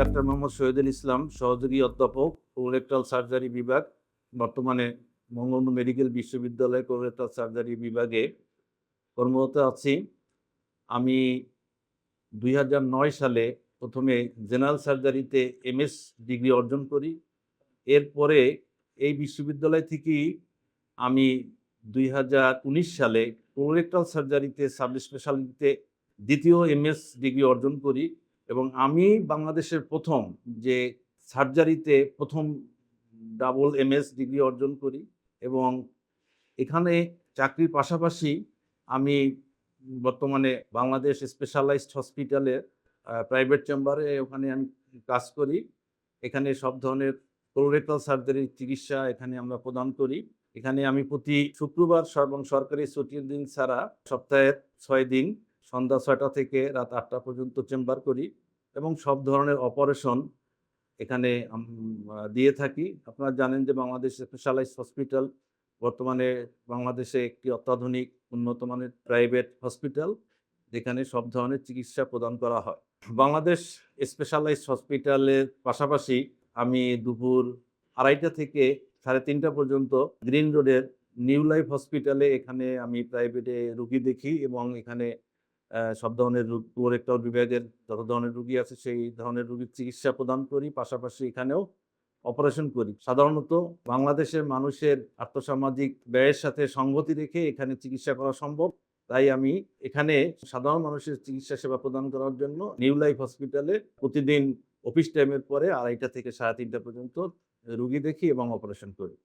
Doctor Mohammad Shahidul Islam, সহযোগী অধ্যাপক কোরেক্টাল surgery বিভাগ, বর্তমানে বঙ্গবন্ধু মেডিকেল বিশ্ববিদ্যালয় কোরেক্টাল সার্জারি বিভাগে কর্মরত আছি। আমি দুই হাজার নয় সালে প্রথমে জেনারেল সার্জারিতে এমএস ডিগ্রি অর্জন করি। এরপরে এই বিশ্ববিদ্যালয় থেকেই আমি দুই হাজার উনিশ সালে কোরেক্টাল সার্জারিতে সাব স্পেশালিটিতে দ্বিতীয় এমএস ডিগ্রি অর্জন করি। এবং আমি বাংলাদেশের প্রথম যে সার্জারিতে প্রথম ডাবল এমএস ডিগ্রি অর্জন করি এবং এখানে চাকরির পাশাপাশি আমি বর্তমানে বাংলাদেশ স্পেশালাইজড হসপিটালে প্রাইভেট চেম্বারে ওখানে আমি কাজ করি। এখানে সব ধরনের কোলোরেক্টাল সার্জারির চিকিৎসা এখানে আমরা প্রদান করি। এখানে আমি প্রতি শুক্রবার এবং সরকারি ছুটির দিন ছাড়া সপ্তাহে ছয় দিন সন্ধ্যা ছয়টা থেকে রাত আটটা পর্যন্ত চেম্বার করি এবং সব ধরনের অপারেশন এখানে দিয়ে থাকি। আপনারা জানেন যে বাংলাদেশ স্পেশালাইজ হসপিটাল বর্তমানে বাংলাদেশে একটি অত্যাধুনিক উন্নত মানের প্রাইভেট হসপিটাল যেখানে সব ধরনের চিকিৎসা প্রদান করা হয়। বাংলাদেশ স্পেশালাইজ হসপিটালের পাশাপাশি আমি দুপুর আড়াইটা থেকে সাড়ে তিনটা পর্যন্ত গ্রিন রোডের নিউ লাইফ হসপিটালে এখানে আমি প্রাইভেটে রুগী দেখি এবং এখানে সব ধরনের কোরেক্টর বিভাগের যত ধরনের রুগী আছে, সেই ধরনের রুগীর চিকিৎসা প্রদান করি। পাশাপাশি এখানেও অপারেশন করি। সাধারণত বাংলাদেশের মানুষের আর্থসামাজিক ব্যয়ের সাথে সঙ্গতি রেখে এখানে চিকিৎসা করা সম্ভব। তাই আমি এখানে সাধারণ মানুষের চিকিৎসা সেবা প্রদান করার জন্য নিউ লাইফ হসপিটালে প্রতিদিন অফিস টাইমের পরে আড়াইটা থেকে সাড়ে তিনটা পর্যন্ত রুগী দেখি এবং অপারেশন করি।